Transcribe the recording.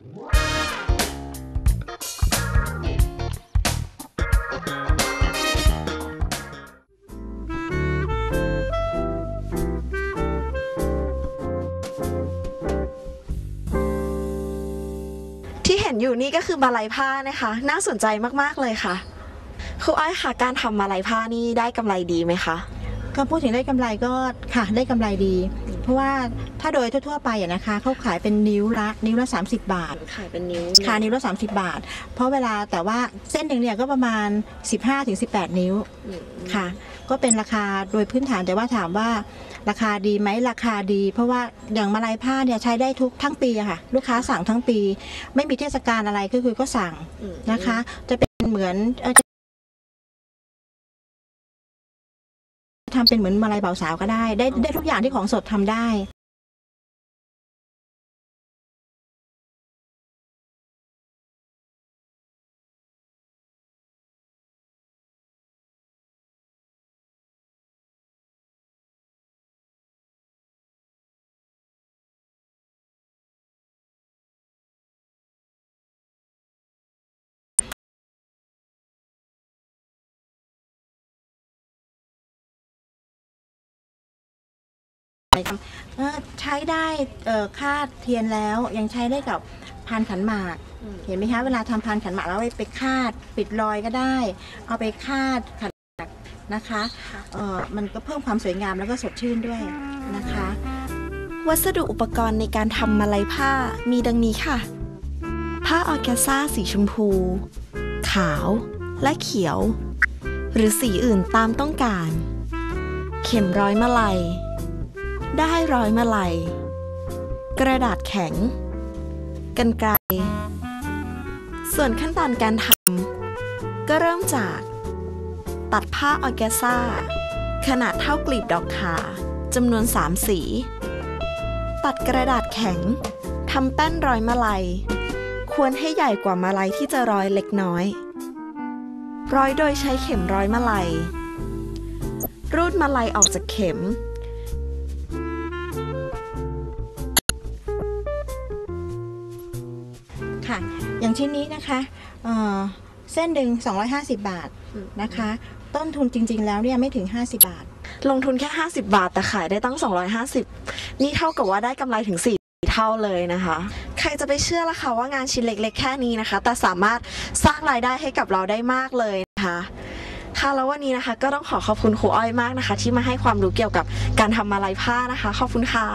ที่เห็นอยู่นี่ก็คือมาลัยผ้านะคะ น่าสนใจมากๆเลยค่ะครูอ้อยค่ะการทำมาลัยผ้านี่ได้กำไรดีไหมคะ ก็พูดถึงได้กำไรก็ค่ะได้กำไรดี เพราะว่าถ้าโดยทั่วๆไปอะนะคะเขาขายเป็นนิ้วละนิ้วละ 30 บาท ขายเป็นนิ้วค่ะนิ้วละ30 บาท เพราะเวลาแต่ว่าเส้นหนึ่งเนี่ยก็ประมาณ 15-18 นิ้วอืมค่ะ ก็เป็นราคาโดยพื้นฐานแต่ว่าถามว่าราคาดีไหมราคาดี เพราะว่าอย่างมาลายผ้าเนี่ยใช้ได้ทุกทั้งปีอะค่ะ ลูกค้าสั่งทั้งปี ไม่มีเทศกาลอะไรก็คือก็สั่งอืมนะคะ จะเป็นเหมือนเอ่อ ทำเป็นเหมือนมาลัยเบาสาวก็ได้ ได้ได้ทุกอย่างที่ของสดทำได้ เอ่อใช้ได้เอ่อคาดเทียนแล้วยังใช้ได้กับพานขันหมากอืมเห็นไหมคะเวลาทำพานขันหมากแล้วเอาไปคาดปิดรอยก็ได้ เอาไปคาดขันหมากนะคะเอ่อมันก็เพิ่มความสวยงามแล้วก็สดชื่นด้วยนะคะ วัสดุอุปกรณ์ในการทำมาลัยผ้ามีดังนี้ค่ะ ผ้าออร์แกซ่าสีชมพู ขาวและเขียว หรือสีอื่นตามต้องการ เข็มร้อยมาลัย ได้ร้อยมาลัย กระดาษแข็ง กันไกรส่วนขั้นตอนการทำก็เริ่มจาก ตัดผ้าออร์แกซ่า ขนาดเท่ากลีบดอกขาจำนวน 3 สี ตัดกระดาษแข็งทำแป้นร้อยมาลัย ควรให้ใหญ่กว่ามาลัยที่จะร้อยเล็กน้อย ร้อยโดยใช้เข็มร้อยมาลัย รูดมาลัยออกจากเข็ม ค่ะ อย่างชิ้นนี้นะคะเเส้นหนึ่ง250 บาทนะคะ ต้นทุนจริง ๆ แล้วเนี่ยไม่ถึง 50 บาท ลงทุนแค่ 50 บาทแต่ขายได้ตั้ง 250 นี่เท่ากับว่าได้กำไรถึง 4 เท่าเลยนะคะ ใครจะไปเชื่อละคะว่างานชิ้นเล็ก ๆ แค่นี้นะคะ แต่สามารถสร้างรายได้ให้กับเราได้มากเลยนะคะค่ะแล้ววันนี้นะคะก็ต้องขอขอบคุณครูอ้อยมากนะคะ ที่มาให้ความรู้เกี่ยวกับการทำมาลัยผ้านะคะ ขอบคุณค่ะ